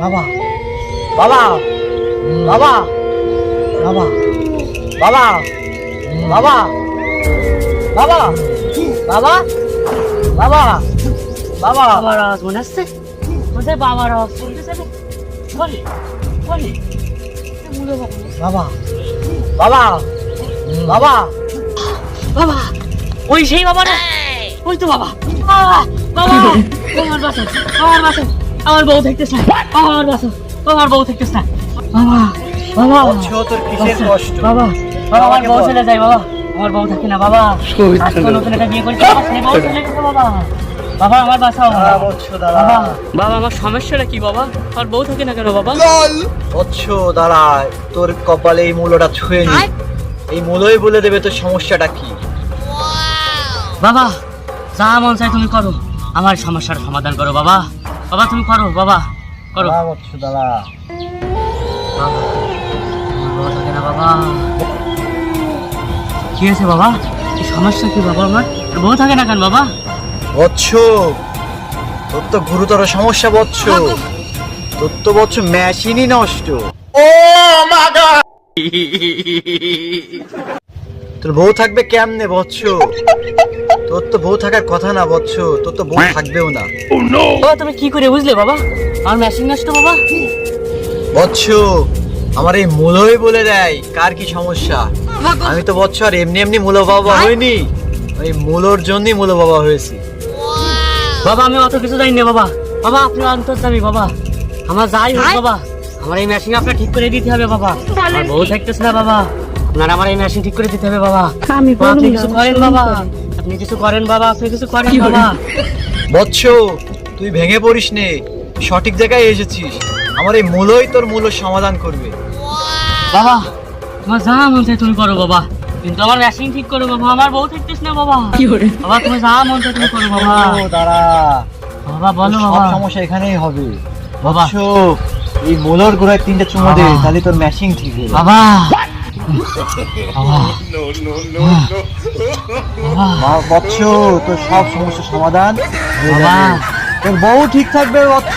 বাবা বাবা বাবা বাবা বাবা বাবা বাবা বাবা বাবা বাবা বাবার আওয়াজ মনে আসছে কোথায় বাবার আওয়াজ শুনতেছে? বলে বলে বাবা বাবা বাবা বাবা বাবা ওই সেই বাবা না ওই তো বাবা বাবা বাবা আমার বাসা আমার বাসা আমার বউ থাকতেছে না। আমার বাসা। আমার বউ থাকতেছে না। বাবা বাবা। তোর কিসের কষ্ট? বাবা বাবা আমার বউ। চলে যায় বাবা। আমার বউ থাকে না বাবা। আজকে নতুন একটা বিয়ে করেছি আমার সেই বউ চলে গেছে বাবা। বাবা আমার বাসা বাবা। বাবা। আমার সমস্যাটা কি বাবা? আর বউ থাকে না কেন বাবা? বৎস দাঁড়া তোর কপালে এই মূলটা ছুঁয়ে নি। এই মূলই বলে দেবে তোর সমস্যাটা কি। বাবা যা মন চাই তুমি করো। আমার সমস্যার সমাধান করো বাবা। বাবা তুমি করো বাবা করো। বৎস বাবা থাকে না বাবা। কি আছে বাবা? সমস্যা কি বাবা আমার? বউ থাকে না কেন বাবা? বৎস তোর তো গুরুতর সমস্যা বৎস তোর তো বৎস মেশিনই নষ্ট। তোর বউ থাকবে কেমনে বৎস? তোর তো বউ থাকার কথা না বৎস। তোর তো বউ থাকবেও না। বাবা তুমি কি করে বুঝলে বাবা? আমার মেশিন নষ্ট বাবা? বৎস আমার এই মূলই বলে দেয় কার কি সমস্যা? আমি তো বৎস আর এমনি এমনি মূল বাবা হইনি। ওই মূলর জন্যই মূল বাবা হয়েছি। বাবা আমি অত কিছু জানি না বাবা। বাবা আপনি অন্তর্জামী বাবা। আমার যাই হোক বাবা। আমার এই মেশিন আপনার ঠিক করে দিতে হবে বাবা। আমার বউ থাকতেছে না বাবা। আপনার আমার এই মেশিন ঠিক করে দিতে হবে বাবা। আমি আপনি কিছু করেন বাবা। আপনি কিছু করেন বাবা আপনি কিছু করেন বাবা। বৎস তুই ভেঙে পড়িস নে সঠিক জায়গায় এসেছিস। আমার এই মূলই তোর মূল সমাধান করবে। বাবা তোমার যা মন চায় তুমি করো বাবা। কিন্তু আমার মেশিন ঠিক করো বাবা। আমার বউ থাকতেছ না বাবা। কি করে? বাবা তুমি যা মন চায় তুমি করো বাবা। ও, দাঁড়া। বাবা বলো সব বাবা। সমস্যা এখানেই হবে। বাবা। এই মূলর গোড়ায় তিনটে চুমো দে তাহলে তোর ম্যাচিং ঠিক হবে বাবা। মা বৎস তোর সব সমস্যার সমাধান বাবা। তোর বউ ঠিক থাকবে বৎস।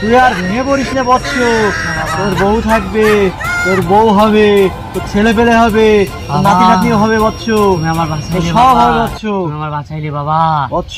তুই আর ভেঙে পড়িস না বৎস। তোর বউ থাকবে তোর বউ হবে তোর ছেলে পেলে হবে তোর বাবা। নাতি হবে বৎস। আমার বাঁচাইলে সব হবে বৎস। আমার বাঁচাইলে বাবা। বৎস।